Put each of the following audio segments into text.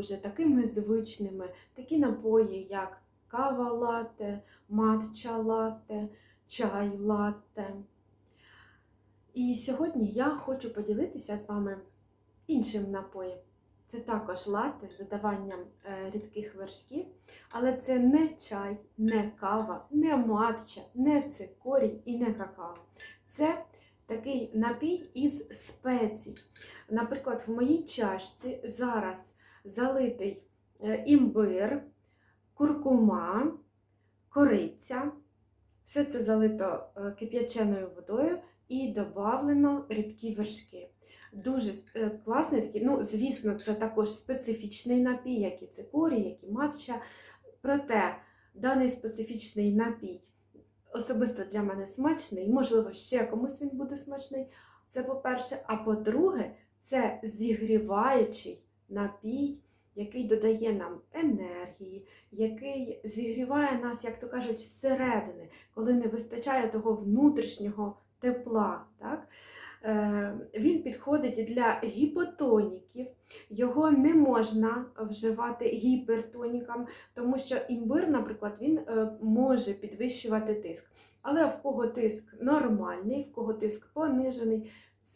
вже такими звичними, такі напої, як кава латте, матча латте, чай латте. І сьогодні я хочу поділитися з вами іншим напоєм. Це також латте з додаванням е, рідких вершків, але це не чай, не кава, не матча, не цикорій і не какао. Це такий напій із спецій. Наприклад, в моїй чашці зараз залитий е, імбир, куркума, кориця. Все це залито е, кип'яченою водою і додавлено рідкі вершки. Дуже е, класний такий, ну, звісно, це також специфічний напій, як і цикорій, як і матча. Проте даний специфічний напій особисто для мене смачний, можливо, ще комусь він буде смачний. Це по-перше. А по-друге, це зігріваючий напій, який додає нам енергії, який зігріває нас, як то кажуть, зсередини, коли не вистачає того внутрішнього тепла. Так? Е, Він підходить для гіпотоніків, його не можна вживати гіпертонікам, тому що імбир, наприклад, він е, може підвищувати тиск. Але в кого тиск нормальний, в кого тиск понижений,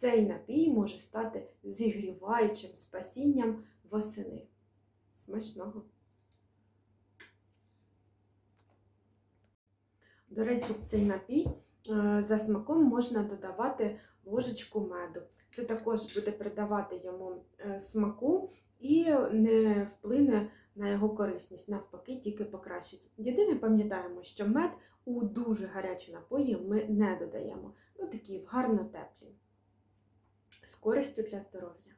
цей напій може стати зігріваючим спасінням восени. Смачного! До речі, в цей напій е, за смаком можна додавати ложечку меду. Це також буде придавати йому е, смаку і не вплине на його корисність, навпаки, тільки покращить. Єдине пам'ятаємо, що мед у дуже гарячі напої ми не додаємо. Ну такі гарно теплі. Користю для здоров'я.